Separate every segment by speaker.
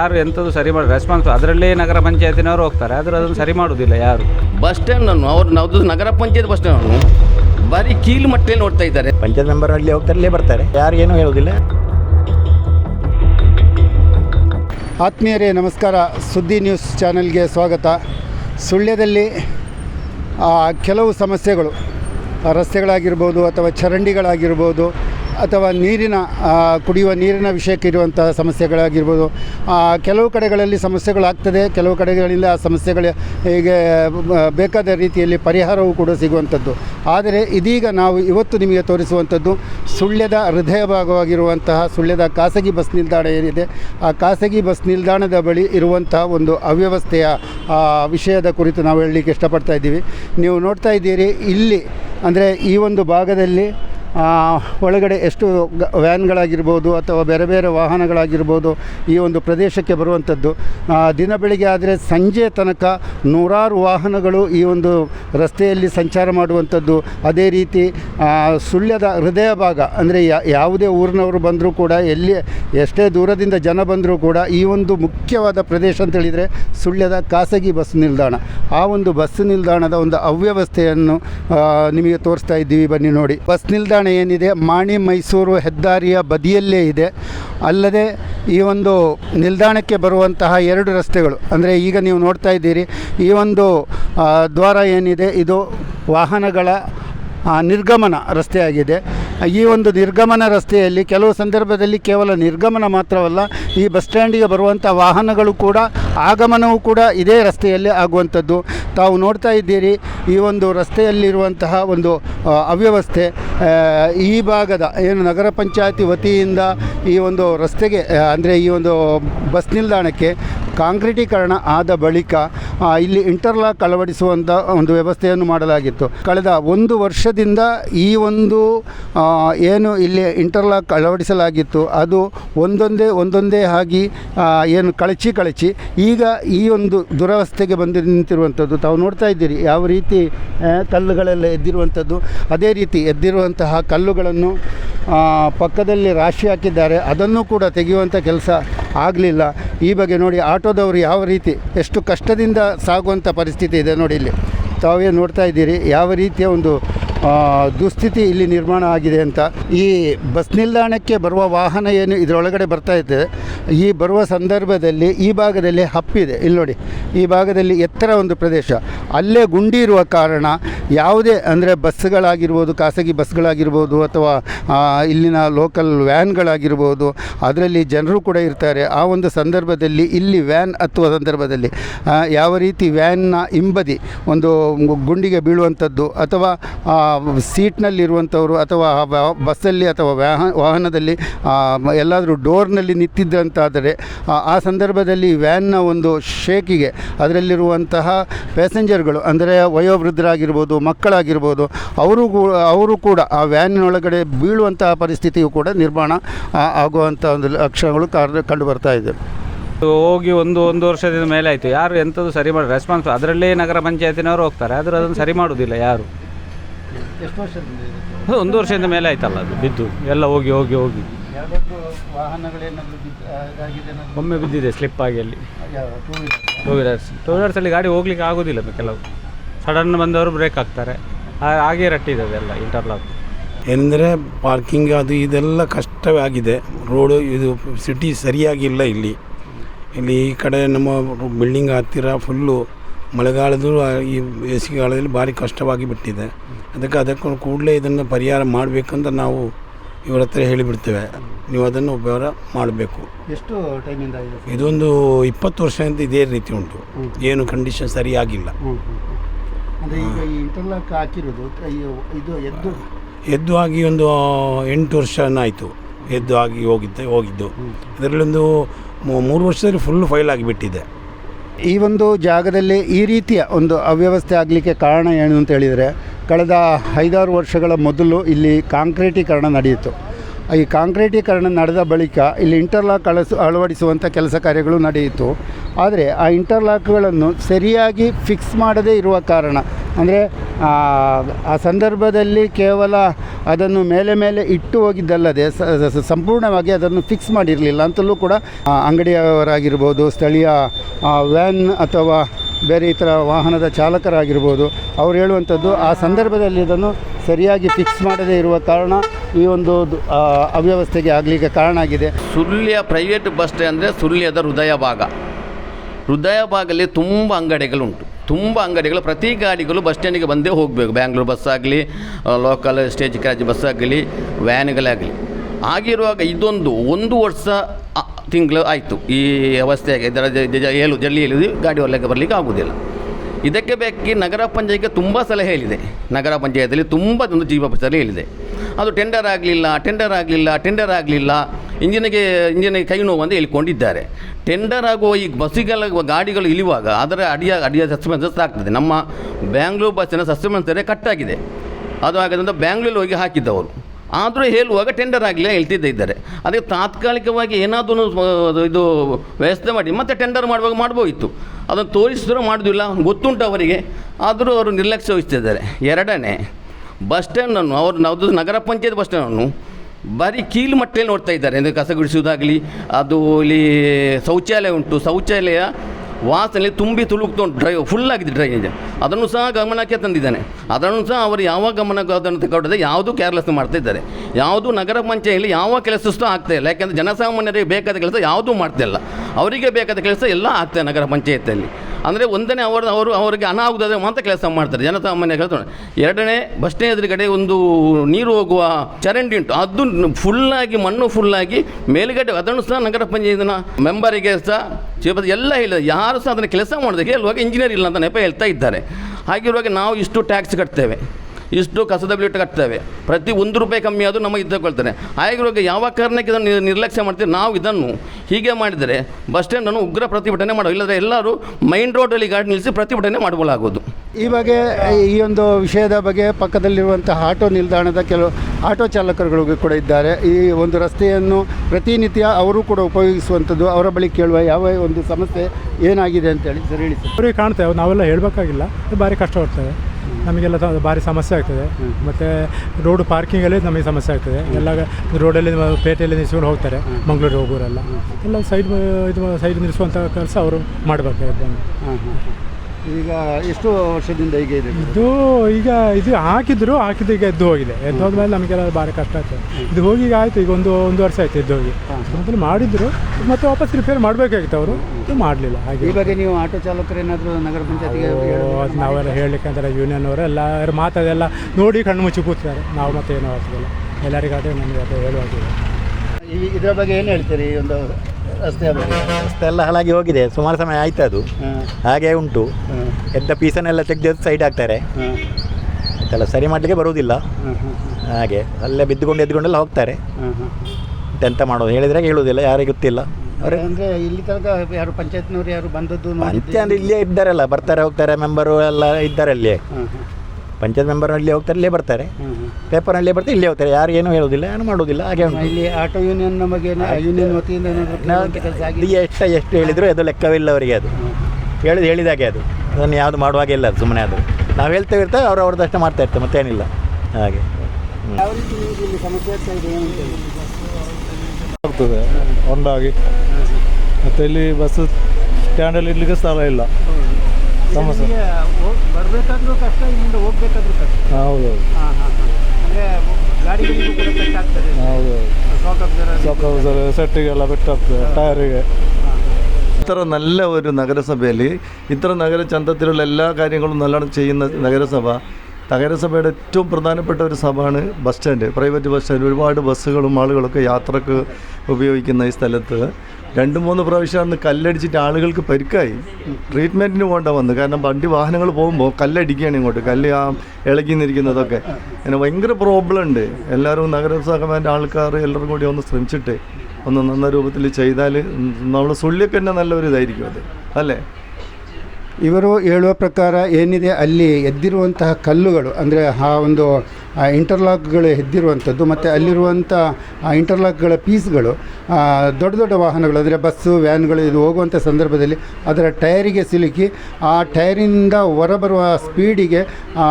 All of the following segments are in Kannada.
Speaker 1: ಯಾರು ಎಂಥದ್ದು ಸರಿ ಮಾಡಿ ರೆಸ್ಪಾನ್ಸ್ ಅದರಲ್ಲೇ ನಗರ ಪಂಚಾಯತಿನವರು ಹೋಗ್ತಾರೆ ಆದರೆ ಅದನ್ನು ಸರಿ ಮಾಡೋದಿಲ್ಲ ಯಾರು.
Speaker 2: ಬಸ್ ಸ್ಟ್ಯಾಂಡನ್ನು ಅವ್ರು ನಾವು ನಗರ ಪಂಚಾಯತ್ ಬಸ್ ಸ್ಟ್ಯಾಂಡನ್ನು ಬರೀ ಕೀಲು ಮಟ್ಟದಲ್ಲಿ ನೋಡ್ತಾ ಇದ್ದಾರೆ.
Speaker 3: ಪಂಚಾಯತ್ ಮೆಂಬರ್ ಅಲ್ಲಿ ಹೋಗ್ತಾರಲ್ಲೇ ಬರ್ತಾರೆ. ಯಾರು ಏನೂ ಹೇಳೋದಿಲ್ಲ
Speaker 4: ಆತ್ಮೀಯರೇ ನಮಸ್ಕಾರ. ಸುದ್ದಿ ನ್ಯೂಸ್ ಚಾನೆಲ್ಗೆ ಸ್ವಾಗತ. ಸುಳ್ಯದಲ್ಲಿ ಆ, ಕೆಲವು ಸಮಸ್ಯೆಗಳು. ಆ, ರಸ್ತೆಗಳಾಗಿರ್ಬೋದು ಅಥವಾ ಚರಂಡಿಗಳಾಗಿರ್ಬೋದು ಅಥವಾ ನೀರಿನ ಕುಡಿಯುವ ನೀರಿನ ವಿಷಯಕ್ಕೆ ಇರುವಂತಹ ಸಮಸ್ಯೆಗಳಾಗಿರ್ಬೋದು. ಕೆಲವು ಕಡೆಗಳಲ್ಲಿ ಸಮಸ್ಯೆಗಳಾಗ್ತದೆ, ಕೆಲವು ಕಡೆಗಳಿಂದ ಆ ಸಮಸ್ಯೆಗಳು ಹೀಗೆ ಬೇಕಾದ ರೀತಿಯಲ್ಲಿ ಪರಿಹಾರವೂ ಕೂಡ ಸಿಗುವಂಥದ್ದು. ಆದರೆ ಇದೀಗ ನಾವು ಇವತ್ತು ನಿಮಗೆ ತೋರಿಸುವಂಥದ್ದು ಸುಳ್ಯದ ಹೃದಯ ಭಾಗವಾಗಿರುವಂತಹ, ಸುಳ್ಯದ ಖಾಸಗಿ ಬಸ್ ನಿಲ್ದಾಣ ಏನಿದೆ, ಆ ಖಾಸಗಿ ಬಸ್ ನಿಲ್ದಾಣದ ಬಳಿ ಇರುವಂತಹ ಒಂದು ಅವ್ಯವಸ್ಥೆಯ ವಿಷಯದ ಕುರಿತು ನಾವು ಹೇಳಲಿಕ್ಕೆ ಇಷ್ಟಪಡ್ತಾ ಇದ್ದೀವಿ. ನೀವು ನೋಡ್ತಾ ಇದ್ದೀರಿ, ಇಲ್ಲಿ, ಅಂದರೆ ಈ ಒಂದು ಭಾಗದಲ್ಲಿ ಒಳಗಡೆ ಎಷ್ಟು ವ್ಯಾನ್ಗಳಾಗಿರ್ಬೋದು ಅಥವಾ ಬೇರೆ ಬೇರೆ ವಾಹನಗಳಾಗಿರ್ಬೋದು ಈ ಒಂದು ಪ್ರದೇಶಕ್ಕೆ ಬರುವಂಥದ್ದು. ದಿನ ಬೆಳಿಗ್ಗೆ ಆದರೆ ಸಂಜೆ ತನಕ ನೂರಾರು ವಾಹನಗಳು ಈ ಒಂದು ರಸ್ತೆಯಲ್ಲಿ ಸಂಚಾರ ಮಾಡುವಂಥದ್ದು. ಅದೇ ರೀತಿ ಸುಳ್ಯದ ಹೃದಯ ಭಾಗ ಅಂದರೆ ಯಾವುದೇ ಊರಿನವರು ಬಂದರೂ ಕೂಡ, ಎಲ್ಲಿ ಎಷ್ಟೇ ದೂರದಿಂದ ಜನ ಬಂದರೂ ಕೂಡ ಈ ಒಂದು ಮುಖ್ಯವಾದ ಪ್ರದೇಶ ಅಂತೇಳಿದರೆ ಸುಳ್ಯದ ಖಾಸಗಿ ಬಸ್ ನಿಲ್ದಾಣ. ಆ ಒಂದು ಬಸ್ ನಿಲ್ದಾಣದ ಒಂದು ಅವ್ಯವಸ್ಥೆಯನ್ನು ನಿಮಗೆ ತೋರಿಸ್ತಾ ಇದ್ದೀವಿ. ಬನ್ನಿ ನೋಡಿ. ಬಸ್ ನಿಲ್ದಾಣ ಏನಿದೆ, ಮಾಣಿ ಮೈಸೂರು ಹೆದ್ದಾರಿಯ ಬದಿಯಲ್ಲೇ ಇದೆ. ಅಲ್ಲದೆ ಈ ಒಂದು ನಿಲ್ದಾಣಕ್ಕೆ ಬರುವಂತಹ ಎರಡು ರಸ್ತೆಗಳು, ಅಂದರೆ ಈಗ ನೀವು ನೋಡ್ತಾ ಇದ್ದೀರಿ, ಈ ಒಂದು ದ್ವಾರ ಏನಿದೆ, ಇದು ವಾಹನಗಳ ನಿರ್ಗಮನ ರಸ್ತೆಯಾಗಿದೆ. ಈ ಒಂದು ನಿರ್ಗಮನ ರಸ್ತೆಯಲ್ಲಿ ಕೆಲವು ಸಂದರ್ಭದಲ್ಲಿ ಕೇವಲ ನಿರ್ಗಮನ ಮಾತ್ರವಲ್ಲ, ಈ ಬಸ್ ಸ್ಟ್ಯಾಂಡಿಗೆ ಬರುವಂಥ ವಾಹನಗಳು ಕೂಡ, ಆಗಮನವೂ ಕೂಡ ಇದೇ ರಸ್ತೆಯಲ್ಲಿ ಆಗುವಂಥದ್ದು. ತಾವು ನೋಡ್ತಾ ಇದ್ದೀರಿ, ಈ ಒಂದು ರಸ್ತೆಯಲ್ಲಿರುವಂತಹ ಒಂದು ಅವ್ಯವಸ್ಥೆ ಈ ಭಾಗದ ಏನು ನಗರ ಪಂಚಾಯತಿ ವತಿಯಿಂದ ಈ ಒಂದು ರಸ್ತೆಗೆ ಅಂದರೆ ಈ ಒಂದು ಬಸ್ ನಿಲ್ದಾಣಕ್ಕೆ ಕಾಂಕ್ರೀಟೀಕರಣ ಆದ ಬಳಿಕ ಇಲ್ಲಿ ಇಂಟರ್ಲಾಕ್ ಅಳವಡಿಸುವಂಥ ಒಂದು ವ್ಯವಸ್ಥೆಯನ್ನು ಮಾಡಲಾಗಿತ್ತು. ಕಳೆದ ಒಂದು ವರ್ಷದಿಂದ ಈ ಒಂದು ಏನು ಇಲ್ಲಿ ಇಂಟರ್ಲಾಕ್ ಅಳವಡಿಸಲಾಗಿತ್ತು. ಅದು ಒಂದೊಂದೇ ಒಂದೊಂದೇ ಆಗಿ ಏನು ಕಳಚಿ ಕಳಚಿ. ಈಗ ಈ ಒಂದು ದುರವಸ್ಥೆಗೆ ಬಂದು ನಿಂತಿರುವಂಥದ್ದು ತಾವು ನೋಡ್ತಾ ಇದ್ದೀರಿ, ಯಾವ ರೀತಿ ಕಲ್ಲುಗಳೆಲ್ಲ ಎದ್ದಿರುವಂಥದ್ದು ಅದೇ ರೀತಿ ಎದ್ದಿರುವಂತಹ ಕಲ್ಲುಗಳನ್ನು ಪಕ್ಕದಲ್ಲಿ ರಾಶಿ ಹಾಕಿದ್ದಾರೆ. ಅದನ್ನು ಕೂಡ ತೆಗೆಯುವಂಥ ಕೆಲಸ ಆಗಲಿಲ್ಲ. ಈ ಬಗ್ಗೆ ನೋಡಿ ಆಟೋದವರು ಯಾವ ರೀತಿ, ಎಷ್ಟು ಕಷ್ಟದಿಂದ ಸಾಗುವಂಥ ಪರಿಸ್ಥಿತಿ ಇದೆ ನೋಡಿ ಇಲ್ಲಿ. ತಾವೇ ನೋಡ್ತಾ ಇದ್ದೀರಿ? ಯಾವ ರೀತಿಯ ಒಂದು ದುಸ್ಥಿತಿ ಇಲ್ಲಿ ನಿರ್ಮಾಣ ಆಗಿದೆ ಅಂತ. ಈ ಬಸ್ ನಿಲ್ದಾಣಕ್ಕೆ ಬರುವ ವಾಹನ ಏನು ಇದರೊಳಗಡೆ ಬರ್ತಾ ಇದೆ. ಈ ಬರುವ ಸಂದರ್ಭದಲ್ಲಿ ಈ ಭಾಗದಲ್ಲಿ ಹಪ್ಪಿದೆ ಇಲ್ಲಿ ನೋಡಿ, ಈ ಭಾಗದಲ್ಲಿ ಎತ್ತರ ಒಂದು ಪ್ರದೇಶ. ಅಲ್ಲೇ ಗುಂಡಿ ಇರುವ ಕಾರಣ ಯಾವುದೇ ಅಂದರೆ ಬಸ್ಗಳಾಗಿರ್ಬೋದು, ಖಾಸಗಿ ಬಸ್ಗಳಾಗಿರ್ಬೋದು ಅಥವಾ ಇಲ್ಲಿನ ಲೋಕಲ್ ವ್ಯಾನ್ಗಳಾಗಿರ್ಬೋದು, ಅದರಲ್ಲಿ ಜನರು ಕೂಡ ಇರ್ತಾರೆ. ಆ ಒಂದು ಸಂದರ್ಭದಲ್ಲಿ ಇಲ್ಲಿ ವ್ಯಾನ್ ಹತ್ತುವ ಸಂದರ್ಭದಲ್ಲಿ ಯಾವ ರೀತಿ ವ್ಯಾನ್ನ ಹಿಂಬದಿ ಒಂದು ಗುಂಡಿಗೆ ಬೀಳುವಂಥದ್ದು ಅಥವಾ ಸೀಟ್ನಲ್ಲಿರುವಂಥವ್ರು ಅಥವಾ ಬಸ್ಸಲ್ಲಿ ಅಥವಾ ವ್ಯಾಹ, ವಾಹನದಲ್ಲಿ ಎಲ್ಲಾದರೂ ಡೋರ್ನಲ್ಲಿ ನಿಂತಿದ್ದಂತಾದರೆ, ಆ ಸಂದರ್ಭದಲ್ಲಿ ವ್ಯಾನ್ನ ಒಂದು ಶೇಕಿಗೆ ಅದರಲ್ಲಿರುವಂತಹ ಪ್ಯಾಸೆಂಜರ್ಗಳು, ಅಂದರೆ ವಯೋವೃದ್ಧರಾಗಿರ್ಬೋದು, ಮಕ್ಕಳಾಗಿರ್ಬೋದು, ಅವರು ಅವರು ಕೂಡ ಆ ವ್ಯಾನಿನೊಳಗಡೆ ಬೀಳುವಂತಹ ಪರಿಸ್ಥಿತಿಯು ಕೂಡ ನಿರ್ಮಾಣ ಆಗುವಂಥ ಒಂದು ಲಕ್ಷಣಗಳು ಕಂಡು ಬರ್ತಾ ಇದೆ.
Speaker 1: ಹೋಗಿ ಒಂದು ಒಂದು ವರ್ಷದಿಂದ ಮೇಲೆ ಆಯಿತು. ಯಾರು ಎಂಥದ್ದು ಸರಿ ಮಾಡಿ ರೆಸ್ಪಾನ್ಸ್ ಅದರಲ್ಲೇ ನಗರ ಪಂಚಾಯತಿನವರು ಹೋಗ್ತಾರೆ. ಆದರೆ ಅದನ್ನು ಸರಿ ಮಾಡೋದಿಲ್ಲ ಯಾರು.
Speaker 4: ಎಷ್ಟು ವರ್ಷದಿಂದ
Speaker 1: ಅದು ಒಂದು ವರ್ಷದಿಂದ ಮೇಲೆ ಆಯ್ತಲ್ಲ ಅದು ಬಿದ್ದು ಎಲ್ಲ ಹೋಗಿ ಹೋಗಿ ಹೋಗಿ.
Speaker 4: ಯಾವುದಾದ್ರೂ ವಾಹನಗಳೇನಾದರೂ ಇದಾಗಿದೆ
Speaker 1: ಒಮ್ಮೆ ಬಿದ್ದಿದೆ ಸ್ಲಿಪ್ ಆಗಿ ಅಲ್ಲಿ.
Speaker 4: Two wheeler
Speaker 1: two wheelers two ವೀಲರ್ಸಲ್ಲಿ ಗಾಡಿ ಹೋಗ್ಲಿಕ್ಕೆ ಆಗೋದಿಲ್ಲ ಕೆಲವು. ಸಡನ್ ಬಂದವರು ಬ್ರೇಕ್ ಹಾಕ್ತಾರೆ ಆ- ಹಾಗೆ ರಟ್ಟಿದೆ ಅದೆಲ್ಲ ಇಂಟರ್ಲಾಕ್
Speaker 5: ಏನಂದರೆ ಪಾರ್ಕಿಂಗ್ ಅದು ಇದೆಲ್ಲ ಕಷ್ಟವೇ ಆಗಿದೆ. ರೋಡು ಇದು ಸಿಟಿ ಸರಿಯಾಗಿಲ್ಲ ಇಲ್ಲಿ. ಇಲ್ಲಿ ಈ ಕಡೆ ನಮ್ಮ ಬಿಲ್ಡಿಂಗ್ ಹತ್ತಿರ ಫುಲ್ಲು ಮಳೆಗಾಲದ ಈ ಬೇಸಿಗೆಗಾಲದಲ್ಲಿ ಭಾರಿ ಕಷ್ಟವಾಗಿ ಬಿಟ್ಟಿದೆ. ಅದಕ್ಕೆ ಅದಕ್ಕೆ ಕೂಡಲೇ ಇದನ್ನು ಪರಿಹಾರ ಮಾಡಬೇಕಂತ ನಾವು ಇವರ ಹತ್ರ ಹೇಳಿಬಿಡ್ತೇವೆ. ನೀವು ಅದನ್ನು ಉಪಯೋಗ ಮಾಡಬೇಕು.
Speaker 4: ಎಷ್ಟು ಟೈಮಿಂದ ಇದೆ?
Speaker 5: ಇದೊಂದು ಇಪ್ಪತ್ತು ವರ್ಷದಿಂದ ಇದೇ ರೀತಿ ಉಂಟು. ಏನು ಕಂಡೀಷನ್ ಸರಿಯಾಗಿಲ್ಲ.
Speaker 4: ಎದ್ದು?
Speaker 5: ಎದ್ದು ಆಗಿ ಒಂದು ಎಂಟು ವರ್ಷನಾಯಿತು. ಆಯಿತು ಎದ್ದು ಆಗಿ ಹೋಗಿದ್ದೆ ಹೋಗಿದ್ದು. ಇದರಲ್ಲೊಂದು ಮೂ- ಮೂರು ವರ್ಷದಲ್ಲಿ ಫುಲ್ ಫೈಲ್ ಆಗಿಬಿಟ್ಟಿದೆ
Speaker 4: ಈ ಒಂದು ಜಾಗದಲ್ಲಿ ಈ ರೀತಿಯ ಒಂದು ಅವ್ಯವಸ್ಥೆ ಆಗಲಿಕ್ಕೆ ಕಾರಣ ಏನು ಅಂತ ಹೇಳಿದರೆ, ಕಳೆದ ಐದಾರು ವರ್ಷಗಳ ಮೊದಲು ಇಲ್ಲಿ ಕಾಂಕ್ರೀಟೀಕರಣ ನಡೆಯಿತು. ಈ ಕಾಂಕ್ರೀಟೀಕರಣ ನಡೆದ ಬಳಿಕ ಇಲ್ಲಿ ಇಂಟರ್ಲಾಕ್ ಅಳಸು ಅಳವಡಿಸುವಂಥ ಕೆಲಸ ಕಾರ್ಯಗಳು ನಡೆಯಿತು. ಆದರೆ ಆ ಇಂಟರ್ಲಾಕ್ಗಳನ್ನು ಸರಿಯಾಗಿ ಫಿಕ್ಸ್ ಮಾಡದೇ ಇರುವ ಕಾರಣ ಅಂದರೆ, ಆ ಸಂದರ್ಭದಲ್ಲಿ ಕೇವಲ ಅದನ್ನು ಮೇಲೆ ಮೇಲೆ ಇಟ್ಟು ಹೋಗಿದ್ದಲ್ಲದೆ ಸಂಪೂರ್ಣವಾಗಿ ಅದನ್ನು ಫಿಕ್ಸ್ ಮಾಡಿರಲಿಲ್ಲ. ಅಂತಲೂ ಕೂಡ ಅಂಗಡಿಯವರಾಗಿರ್ಬೋದು, ಸ್ಥಳೀಯ ವ್ಯಾನ್ ಅಥವಾ ಬೇರೆ ಇತರ ವಾಹನದ ಚಾಲಕರಾಗಿರ್ಬೋದು, ಅವ್ರು ಹೇಳುವಂಥದ್ದು ಆ ಸಂದರ್ಭದಲ್ಲಿ ಇದನ್ನು ಸರಿಯಾಗಿ ಫಿಕ್ಸ್ ಮಾಡದೇ ಇರುವ ಕಾರಣ ಈ ಒಂದು ಅವ್ಯವಸ್ಥೆಗೆ ಆಗಲಿಕ್ಕೆ ಕಾರಣ ಆಗಿದೆ.
Speaker 2: ಸುಳ್ಯ ಪ್ರೈವೇಟ್ ಬಸ್ ಸ್ಟ್ಯಾಂಡ್ ಅಂದರೆ ಸುಳ್ಯದ ಹೃದಯ ಭಾಗ ಹೃದಯ ಭಾಗದಲ್ಲಿ ತುಂಬ ಅಂಗಡಿಗಳುಂಟು. ತುಂಬ ಅಂಗಡಿಗಳು ಪ್ರತಿ ಗಾಡಿಗಳು ಬಸ್ ಸ್ಟ್ಯಾಂಡಿಗೆ ಬಂದೇ ಹೋಗಬೇಕು. ಬ್ಯಾಂಗ್ಳೂರು ಬಸ್ ಆಗಲಿ ಲೋಕಲ್ ಸ್ಟೇಜ್ ಕ್ರಾಚ್ ಬಸ್ ಆಗಲಿ, ವ್ಯಾನ್ಗಳಾಗಲಿ. ಆಗಿರುವಾಗ ಇದೊಂದು ಒಂದು ವರ್ಷ ತಿಂಗಳು ಆಯಿತು. ಈ ಅವಸ್ಥೆಯಾಗಿ ಇದರ ಏಳು ಜಲ್ಲಿ ಏಳು ಗಾಡಿ ಹೊರಲಿಕ್ಕೆ ಬರಲಿಕ್ಕೆ ಆಗುವುದಿಲ್ಲ ಇದಕ್ಕೆ ಬೇಕಿ ನಗರ ಪಂಚಾಯತ್ಗೆ ತುಂಬ ಸಲಹೆ ಹೇಳಿದೆ. ನಗರ ಪಂಚಾಯತಲ್ಲಿ ತುಂಬ ಒಂದು ಜೀವ ಹೇಳಿದೆ. ಅದು ಟೆಂಡರ್ ಆಗಲಿಲ್ಲ ಟೆಂಡರ್ ಆಗಲಿಲ್ಲ ಟೆಂಡರ್ ಆಗಲಿಲ್ಲ. ಇಂಜಿನಿಗೆ ಇಂಜಿನಿಗೆ ಕೈ ನೋವು ಅಂತ ಹೇಳ್ಕೊಂಡಿದ್ದಾರೆ. ಟೆಂಡರ್ ಆಗುವ ಈ ಬಸ್ಸಿಗೆಲ್ಲ ಗಾಡಿಗಳು ಇಳಿಯುವಾಗ ಅದರ ಅಡಿಯ ಅಡಿಯ ಸಸ್ಪೆನ್ಸಸ್ ಆಗ್ತದೆ. ನಮ್ಮ ಬ್ಯಾಂಗ್ಳೂರು ಬಸ್ಸಿನ ಸಸ್ಪೆನ್ಸರೇ ಕಟ್ಟಾಗಿದೆ ಅದು ಆಗೋದ್ರಿಂದ ಬ್ಯಾಂಗ್ಳೂರಲ್ಲಿ ಹೋಗಿ ಹಾಕಿದ್ದವರು. ಆದರೂ ಹೇಳುವಾಗ ಟೆಂಡರ್ ಆಗಲಿಲ್ಲ ಹೇಳ್ತಿದ್ದೇ ಇದ್ದಾರೆ ಅದಕ್ಕೆ ತಾತ್ಕಾಲಿಕವಾಗಿ ಏನಾದರೂ ಇದು ವ್ಯವಸ್ಥೆ ಮಾಡಿ ಮತ್ತೆ ಟೆಂಡರ್ ಮಾಡುವಾಗ ಮಾಡ್ಬೋದಿತ್ತು. ಅದನ್ನು ತೋರಿಸಿದ್ರು ಮಾಡೋದಿಲ್ಲ, ಗೊತ್ತುಂಟು ಅವರಿಗೆ. ಆದರೂ ಅವರು ನಿರ್ಲಕ್ಷ್ಯ ವಹಿಸ್ತಿದ್ದಾರೆ. ಎರಡನೇ ಬಸ್ ಸ್ಟ್ಯಾಂಡನ್ನು ಅವರು ನಾವು ನಗರ ಪಂಚಾಯತ್ ಬಸ್ ಸ್ಟ್ಯಾಂಡನ್ನು ಬರೀ ಕೀಲು ಮಟ್ಟದಲ್ಲಿ ನೋಡ್ತಾ ಇದ್ದಾರೆ. ಅಂದರೆ ಕಸ ಗುಡಿಸುವುದಾಗಲಿ ಅದು ಇಲ್ಲಿ ಶೌಚಾಲಯ ಉಂಟು. ಶೌಚಾಲಯ ವಾಸನೆ ತುಂಬಿ ತುಳುಕ್ತು ಉಂಟು. ಡ್ರೈ ಫುಲ್ ಆಗಿದೆ ಡ್ರೈನೇಜ್ ಅದನ್ನು ಸಹ ಗಮನಕ್ಕೆ ತಂದಿದ್ದಾನೆ. ಅದನ್ನು ಸಹ ಅವರು ಯಾವ ಗಮನಕ್ಕೆ ಅದನ್ನು ತಗೊಂಡದೆ ಯಾವುದೂ ಕೇರ್ಲೆಸ್ ಮಾಡ್ತಾ ಇದ್ದಾರೆ. ಯಾವುದು ನಗರ ಪಂಚಾಯಿತಿಯಲ್ಲಿ ಯಾವ ಕೆಲಸ ಆಗ್ತಾ ಇಲ್ಲ. ಯಾಕೆಂದರೆ ಜನಸಾಮಾನ್ಯರಿಗೆ ಬೇಕಾದ ಕೆಲಸ ಯಾವುದೂ ಮಾಡ್ತಾ ಇಲ್ಲ. ಅವರಿಗೆ ಬೇಕಾದ ಕೆಲಸ ಎಲ್ಲ ಆಗ್ತದೆ ನಗರ ಪಂಚಾಯತಿಯಲ್ಲಿ ಅಂದರೆ ಒಂದನೇ ಅವರ, ಅವರು, ಅವರಿಗೆ ಅನಾಹುತದ ಮಾತ್ರ ಕೆಲಸ ಮಾಡ್ತಾರೆ. ಜನಸಾಮಾನ್ಯ ಕೆಲಸ. ಎರಡನೇ, ಬಸ್ನೇ ಎದುರುಗಡೆ ಒಂದು ನೀರು ಹೋಗುವ ಚರಂಡಿ ಉಂಟು. ಅದು ಫುಲ್ಲಾಗಿ ಮಣ್ಣು ಫುಲ್ಲಾಗಿ ಮೇಲುಗಡೆ, ಅದನ್ನು ಸಹ ನಗರ ಪಂಚಾಯತಿನ ಮೆಂಬರಿಗೆ ಸಹ ಚೇಪದ ಎಲ್ಲ ಇಲ್ಲ ಯಾರು ಸಹ ಅದನ್ನು ಕೆಲಸ ಮಾಡೋದಕ್ಕೆ, ಹೇಳುವಾಗ ಇಂಜಿನಿಯರ್ ಇಲ್ಲ ಅಂತ ನೆಪ ಹೇಳ್ತಾ ಇದ್ದಾರೆ. ಹಾಗಿರುವಾಗ ನಾವು ಇಷ್ಟು ಟ್ಯಾಕ್ಸ್ ಕಟ್ತೇವೆ. ಇಷ್ಟು ಕಸದ ಬಿಲ್ ಕಟ್ತೇವೆ. ಪ್ರತಿ ಒಂದು ರೂಪಾಯಿ ಕಮ್ಮಿ ಆದರೂ ನಮಗೆ ಇದು ತಗೊಳ್ತಾರೆ ಯಾವ ಕಾರಣಕ್ಕೆ ಇದನ್ನು ನಿರ್ಲಕ್ಷ್ಯ ಮಾಡ್ತೀವಿ? ನಾವು ಇದನ್ನು ಹೀಗೆ ಮಾಡಿದರೆ ಬಸ್ ಸ್ಟ್ಯಾಂಡನ್ನು ಉಗ್ರ ಪ್ರತಿಭಟನೆ ಮಾಡೋ ಇಲ್ಲದ್ರೆ ಎಲ್ಲರೂ ಮೈನ್ ರೋಡಲ್ಲಿ ಗಾಡಿ ನಿಲ್ಲಿಸಿ ಪ್ರತಿಭಟನೆ ಮಾಡಬಹುದಾಗೋದು
Speaker 4: ಈ ಬಗ್ಗೆ ಈ ಒಂದು ವಿಷಯದ ಬಗ್ಗೆ ಪಕ್ಕದಲ್ಲಿರುವಂತಹ ಆಟೋ ನಿಲ್ದಾಣದ ಕೆಲವು ಆಟೋ ಚಾಲಕರುಗಳು ಕೂಡ ಇದ್ದಾರೆ. ಈ ಒಂದು ರಸ್ತೆಯನ್ನು ಪ್ರತಿನಿತ್ಯ ಅವರು ಕೂಡ ಉಪಯೋಗಿಸುವಂಥದ್ದು. ಅವರ ಬಳಿ ಕೇಳುವ ಯಾವ ಒಂದು ಸಮಸ್ಯೆ ಏನಾಗಿದೆ ಅಂತೇಳಿ ಸರ್ ಹೇಳಿ ಸರ್.
Speaker 6: ಅವರಿಗೆ ಕಾಣ್ತೇವೆ. ನಾವೆಲ್ಲ ಹೇಳಬೇಕಾಗಿಲ್ಲ. ಭಾರಿ ಕಷ್ಟ ಆಗ್ತದೆ ನಮಗೆಲ್ಲ ಭಾರಿ ಸಮಸ್ಯೆ ಆಗ್ತದೆ. ಮತ್ತು ರೋಡ್ ಪಾರ್ಕಿಂಗಲ್ಲಿ ನಮಗೆ ಸಮಸ್ಯೆ ಆಗ್ತದೆ. ಎಲ್ಲ ರೋಡಲ್ಲಿ ಪೇಟೆಯಲ್ಲಿ ನಿಲ್ಸ್ಕೊಂಡು ಹೋಗ್ತಾರೆ ಮಂಗಳೂರು ಹೋಗೋರೆಲ್ಲ. ಎಲ್ಲ ಸೈಡ್ ಇದು ಸೈಡ್ ನಿಲ್ಲಿಸುವಂಥ ಕೆಲಸ ಅವರು
Speaker 4: ಮಾಡಬೇಕಾಗುತ್ತೆ. ಈಗ ಎಷ್ಟು ವರ್ಷದಿಂದ ಈಗ ಇದೆ
Speaker 6: ಇದು ಈಗ ಇದು ಹಾಕಿದ್ರು ಹಾಕಿದ್ದು ಈಗ ಎದ್ದು ಹೋಗಿದೆ. ಎದ್ದು ಹೋದ್ಮೇಲೆ ನಮಗೆಲ್ಲ ಭಾರಿ ಕಷ್ಟ ಆಗ್ತದೆ. ಇದು ಹೋಗಿ ಈಗ ಆಯಿತು ಈಗ ಒಂದು ಒಂದು ವರ್ಷ ಆಯ್ತು ಎದ್ದು ಹೋಗಿ. ಮೊದಲು ಮಾಡಿದ್ರು ಮತ್ತೆ ವಾಪಸ್ ರಿಪೇರ್ ಮಾಡಬೇಕಾಗಿತ್ತು ಅವರು. ಇದು ಮಾಡಲಿಲ್ಲ ಹಾಗೆ.
Speaker 4: ಈ ಬಗ್ಗೆ ನೀವು ಆಟೋ ಚಾಲಕರೇನಾದರೂ ನಗರ ಪಂಚಾಯತಿಗೆ
Speaker 6: ಅದು ನಾವೆಲ್ಲ ಹೇಳಲಿಕ್ಕೆ ಅಂದರೆ ಯೂನಿಯನ್ ಅವರು ಯಾರು ಮಾತಾದೆಲ್ಲ ನೋಡಿ ಕಣ್ಣು ಮುಚ್ಚಿ ಕೂತಾರೆ ನಾವು ಮತ್ತೆ ಏನೋ ಆಗ್ತದಲ್ಲ ಎಲ್ಲರಿಗೂ ಅದೇ ನಮಗೆ ಅದು ಹೇಳುವಾಗಿಲ್ಲ
Speaker 4: ಇದರ ಬಗ್ಗೆ ಏನು ಹೇಳ್ತೀರಿ ಈ ಒಂದು
Speaker 3: ರಸ್ತೆ ಎಲ್ಲ ಹಾಳಾಗಿ ಹೋಗಿದೆ ಸುಮಾರು ಸಮಯ ಆಯ್ತು ಅದು. ಹಾಗೆ ಉಂಟು. ಎದ್ದ ಪೀಸನ್ನೆಲ್ಲ ತೆಗೆದು ಸೈಡ್ ಹಾಕ್ತಾರೆ. ಆಯ್ತಲ್ಲ ಸರಿ ಮಾಡಲಿಕ್ಕೆ ಬರುವುದಿಲ್ಲ. ಹಾಗೆ ಅಲ್ಲೇ ಬಿದ್ದುಕೊಂಡು ಎದ್ದುಕೊಂಡೆಲ್ಲ ಹೋಗ್ತಾರೆ. ಎಂತ ಮಾಡೋದು ಹೇಳಿದ್ರೆ ಹೇಳುವುದಿಲ್ಲ ಯಾರಿಗೆ ಗೊತ್ತಿಲ್ಲ.
Speaker 4: ಅವರೇ ಅಂದರೆ ಇಲ್ಲಿ ತನಕ ಯಾರು ಪಂಚಾಯತ್ನವ್ರು ಯಾರು ಬಂದದ್ದು
Speaker 3: ಪಂಚಾಯತ್ ಅಂದ್ರೆ ಇಲ್ಲೇ ಇದ್ದಾರಲ್ಲ ಬರ್ತಾರೆ ಹೋಗ್ತಾರೆ ಮೆಂಬರು ಎಲ್ಲ ಇದ್ದಾರೆ ಅಲ್ಲೇ
Speaker 4: ಹಾಂ ಹಾಂ
Speaker 3: ಪಂಚಾಯತ್ ಮೆಂಬರ್ ಅಲ್ಲಿ ಹೋಗ್ತಾರೆ ಇಲ್ಲೇ ಬರ್ತಾರೆ.
Speaker 4: ಪೇಪರ್ ಅಲ್ಲೇ
Speaker 3: ಪೇಪರ್ನಲ್ಲಿ ಬರ್ತಾರೆ ಇಲ್ಲೇ ಹೋಗ್ತಾರೆ ಯಾರು ಏನು ಹೇಳೋದಿಲ್ಲ ಏನು ಮಾಡೋದಿಲ್ಲ ಹಾಗೆ ಉಂಟು.
Speaker 4: ಇಲ್ಲಿ ಆಟೋ ಯೂನಿಯನ್ ನಮಗೆ ಯೂನಿಯನ್ ವತಿಯಿಂದ
Speaker 3: ಎಷ್ಟು ಎಷ್ಟು ಹೇಳಿದ್ರು ಅದು ಲೆಕ್ಕವಿಲ್ಲ ಅವರಿಗೆ ಅದು. ಹೇಳಿದ ಹೇಳಿದಾಗೆ ಅದು. ಅದನ್ನು ಯಾವುದು ಮಾಡುವಾಗೆ ಇಲ್ಲ ಅದು ಸುಮ್ಮನೆ ಅದು ನಾವು ಹೇಳ್ತೇವೆ ಇರ್ತೇವೆ ಅವ್ರು ಅವ್ರದ್ದಷ್ಟು ಮಾಡ್ತಾ ಇರ್ತೇವೆ ಮತ್ತೇನಿಲ್ಲ. ಹಾಗೆ?
Speaker 7: ಆಗ್ತದೆ. ಹೊಂಡಾಗಿ ಮತ್ತು ಇಲ್ಲಿ ಬಸ್ ಸ್ಟ್ಯಾಂಡಲ್ಲಿ ಇಡ್ಲಿಕ್ಕೆ ಸ್ಥಳ ಇಲ್ಲ. ಸಮಸ್ಯೆ
Speaker 4: ನಿಮಗೆ ಹೋಗ್- ಬರ್ಬೇಕಾದ್ರೂ ಕಷ್ಟ ಇಲ್ಲಿಂದ ಹೋಗ್ಬೇಕಾದ್ರೂ ಕಷ್ಟ
Speaker 7: ಹೌದು
Speaker 4: ಹಾಂ ಹಾಂ ಹಾಂ ಅಂದರೆ ಗಾಡಿಗಳಿಗೂ ಕೂಡ ಪೆಟ್ಟಾಗ್ತದೆ
Speaker 7: ಹೌದು
Speaker 4: ಶಾಕ್ ಅಬ್ಸರ್ವ್
Speaker 7: ಸ್ವಲ್ಪ ಸೆಟ್ಟಿಗೆಲ್ಲ ಬಿಟ್ಟಾಗ್ತದೆ ಟಯರಿಗೆ ഇത്ര നല്ല ഒരു നഗരസഭയിൽ ഇത്ര നഗര ചന്തത്തിലുള്ള എല്ലാ കാര്യങ്ങളും നല്ലോണം ചെയ്യുന്ന നഗരസഭ നഗരസഭയുടെ ഏറ്റവും പ്രധാനപ്പെട്ട ഒരു സഭയാണ് bus stand. Private bus stand. ഒരുപാട് ബസ്സുകളും ആളുകളൊക്കെ യാത്രയ്ക്ക് ഉപയോഗിക്കുന്ന ഈ സ്ഥലത്ത്. രണ്ട് മൂന്ന് പ്രാവശ്യം അന്ന് കല്ലടിച്ചിട്ട് ആളുകൾക്ക് പരിക്കായി. ട്രീറ്റ്മെന്റിന് പോകേണ്ട വന്നു. കാരണം വണ്ടി വാഹനങ്ങൾ പോകുമ്പോൾ കല്ലടിക്കുകയാണ് ഇങ്ങോട്ട്. കല്ല് ആ ഇളകി നിന്നിരിക്കുന്നതൊക്കെ. അങ്ങനെ ഭയങ്കര പ്രോബ്ലം ഉണ്ട്. എല്ലാവരും നഗരസഭന്റെ ആൾക്കാർ എല്ലാവരും കൂടി ഒന്ന് ശ്രമിച്ചിട്ട് ഒന്ന് നന്ന രൂപത്തിൽ ചെയ്താൽ നമ്മൾ സുള്ളിയൊക്കെ തന്നെ നല്ലൊരു ഇതായിരിക്കും അത്. അല്ലേ?
Speaker 4: ಇವರು ಹೇಳುವ ಪ್ರಕಾರ ಏನಿದೆ ಅಲ್ಲಿ ಎದ್ದಿರುವಂತಹ ಕಲ್ಲುಗಳು ಅಂದರೆ ಆ ಒಂದು ಇಂಟರ್ಲಾಕ್ಗಳು ಎದ್ದಿರುವಂಥದ್ದು ಮತ್ತು ಅಲ್ಲಿರುವಂಥ ಇಂಟರ್ಲಾಕ್ಗಳ ಪೀಸ್ಗಳು ಆ, ದೊಡ್ಡ ದೊಡ್ಡ ವಾಹನಗಳು ಅಂದರೆ ಬಸ್ಸು ವ್ಯಾನ್ಗಳು ಇದು ಹೋಗುವಂಥ ಸಂದರ್ಭದಲ್ಲಿ ಅದರ ಟೈರಿಗೆ ಸಿಲುಕಿ ಆ ಟೈರಿಂದ ಹೊರಬರುವ ಸ್ಪೀಡಿಗೆ ಆ,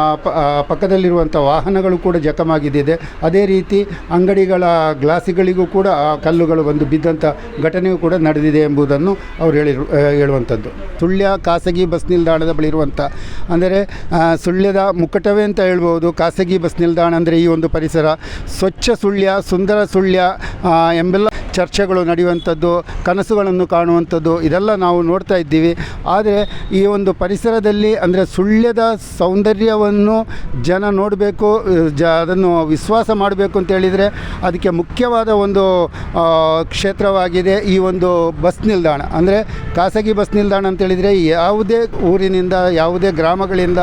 Speaker 4: ಪಕ್ಕದಲ್ಲಿರುವಂಥ ವಾಹನಗಳು ಕೂಡ ಜಖಮಾಗಿದ್ದಿದೆ. ಅದೇ ರೀತಿ ಅಂಗಡಿಗಳ ಗ್ಲಾಸಿಗಳಿಗೂ ಕೂಡ ಆ ಕಲ್ಲುಗಳು ಬಂದು ಬಿದ್ದಂಥ ಘಟನೆಯೂ ಕೂಡ ನಡೆದಿದೆ ಎಂಬುದನ್ನು ಅವರು ಹೇಳಿರು ಆ, ಹೇಳುವಂಥದ್ದು ಸುಳ್ಯ ಖಾಸಗಿ ಬಸ್ ನಿಲ್ದಾಣದ ಬಳಿ ಇರುವಂಥ ಅಂದರೆ ಆ, ಸುಳ್ಯದ ಮುಕ್ಕಟವೇ ಅಂತ ಹೇಳ್ಬೋದು. ಖಾಸಗಿ ಬಸ್ ನಿಲ್ದಾಣ ಅಂದರೆ ಈ ಒಂದು ಪರಿಸರ. ಸ್ವಚ್ಛ ಸುಳ್ಯ ಸುಂದರ ಆ, ಎಂಬೆಲ್ಲ ಚರ್ಚೆಗಳು ನಡೆಯುವಂಥದ್ದು, ಕನಸುಗಳನ್ನು ಕಾಣುವಂಥದ್ದು, ಇದೆಲ್ಲ ನಾವು ನೋಡ್ತಾ ಇದ್ದೀವಿ. ಆದರೆ ಈ ಒಂದು ಪರಿಸರದಲ್ಲಿ ಅಂದರೆ ಸುಳ್ಯದ ಸೌಂದರ್ಯವನ್ನು ಜನ ನೋಡಬೇಕು, ಜ ಅದನ್ನು ವಿಶ್ವಾಸ ಮಾಡಬೇಕು ಅಂತ ಹೇಳಿದರೆ ಅದಕ್ಕೆ ಮುಖ್ಯವಾದ ಒಂದು ಕ್ಷೇತ್ರವಾಗಿದೆ ಈ ಒಂದು ಬಸ್ ನಿಲ್ದಾಣ. ಅಂದರೆ ಖಾಸಗಿ ಬಸ್ ನಿಲ್ದಾಣ ಅಂತೇಳಿದರೆ ಯಾವುದೇ ಊರಿನಿಂದ, ಯಾವುದೇ ಗ್ರಾಮಗಳಿಂದ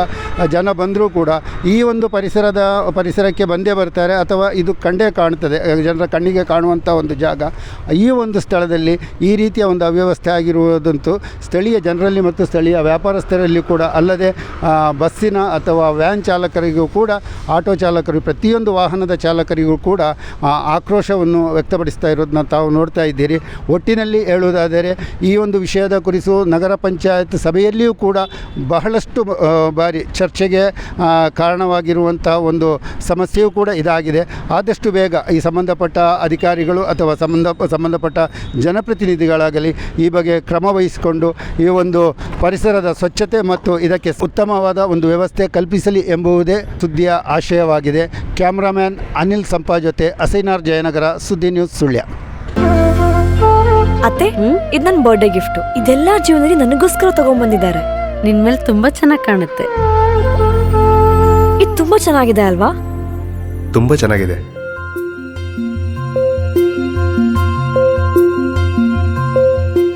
Speaker 4: ಜನ ಬಂದರೂ ಕೂಡ ಈ ಒಂದು ಪರಿಸರದ, ಪರಿಸರಕ್ಕೆ ಬಂದೇ ಬರ್ತಾರೆ ಅಥವಾ ಇದು ಕಂಡೇ ಕಾಣ್ತದೆ ಜನರ ಕಣ್ಣಿಗೆ ಕಾಣುವಂಥ ಒಂದು ಜಾಗ. ಈ ಒಂದು ಸ್ಥಳದಲ್ಲಿ ಈ ರೀತಿಯ ಒಂದು ಅವ್ಯವಸ್ಥೆ ಆಗಿರುವುದಂತೂ ಸ್ಥಳೀಯ ಜನರಲ್ಲಿ ಮತ್ತು ಸ್ಥಳೀಯ ವ್ಯಾಪಾರಸ್ಥರಲ್ಲಿ ಕೂಡ ಅಲ್ಲದೆ ಬಸ್ಸಿನ ಅಥವಾ ವ್ಯಾನ್ ಚಾಲಕರಿಗೂ ಕೂಡ, ಆಟೋ ಚಾಲಕರು, ಪ್ರತಿಯೊಂದು ವಾಹನದ ಚಾಲಕರಿಗೂ ಕೂಡ ಆಕ್ರೋಶವನ್ನು ವ್ಯಕ್ತಪಡಿಸ್ತಾ ಇರೋದನ್ನ ತಾವು ನೋಡ್ತಾ ಇದ್ದೀರಿ. ಒಟ್ಟಿನಲ್ಲಿ ಹೇಳುವುದಾದರೆ, ಈ ಒಂದು ವಿಷಯದ ಕುರಿತು ನಗರ ಪಂಚಾಯತ್ ಸಭೆಯಲ್ಲಿಯೂ ಕೂಡ ಬಹಳಷ್ಟು ಬಾರಿ ಚರ್ಚೆಗೆ ಕಾರಣವಾಗಿರುವಂಥ ಒಂದು ಸಮಸ್ಯೆಯೂ ಕೂಡ ಇದಾಗಿದೆ. ಆದಷ್ಟು ಬೇಗ ಈ ಸಂಬಂಧಪಟ್ಟ ಅಧಿಕಾರಿಗಳು ಅಥವಾ ಸಂಬಂಧ ಸಂಬಂಧಪಟ್ಟ ಜನಪ್ರತಿನಿಧಿಗಳಾಗಲಿ ಈ ಬಗ್ಗೆ ಕ್ರಮ ವಹಿಸಿಕೊಂಡು ಈ ಒಂದು ಪರಿಸರದ ಸ್ವಚ್ಛತೆ ಮತ್ತು ಇದಕ್ಕೆ ಉತ್ತಮವಾದ ಒಂದು ವ್ಯವಸ್ಥೆ ಕಲ್ಪಿಸಲಿ ಎಂಬುದೇ ಸುದ್ದಿಯ ಆಶಯವಾಗಿದೆ. ಕ್ಯಾಮ್ರಾಮ್ಯಾನ್ ಅನಿಲ್ ಸಂಪಾ ಜೊತೆ ಅಸೈನಾರ್ ಜಯನಗರ ಸುದ್ದಿ ನ್ಯೂಸ್ ಸುಳ್ಯ.
Speaker 8: ಅತ್ತೆ ಇದು ನನ್ನ ಬರ್ಡೇ ಗಿಫ್ಟ್ ಇದೆಲ್ಲ ಜೀವನದಲ್ಲಿ ನನಗೋಸ್ಕರ ತಗೊಂಡ್ಬಂದಿದ್ದಾರೆ.
Speaker 9: ನಿನ್ ಮೇಲೆ ತುಂಬಾ ಚೆನ್ನಾಗಿ ಕಾಣುತ್ತೆ.
Speaker 8: ಇದು ತುಂಬಾ ಚೆನ್ನಾಗಿದೆ ಅಲ್ವಾ?
Speaker 10: ತುಂಬಾ ಚೆನ್ನಾಗಿದೆ.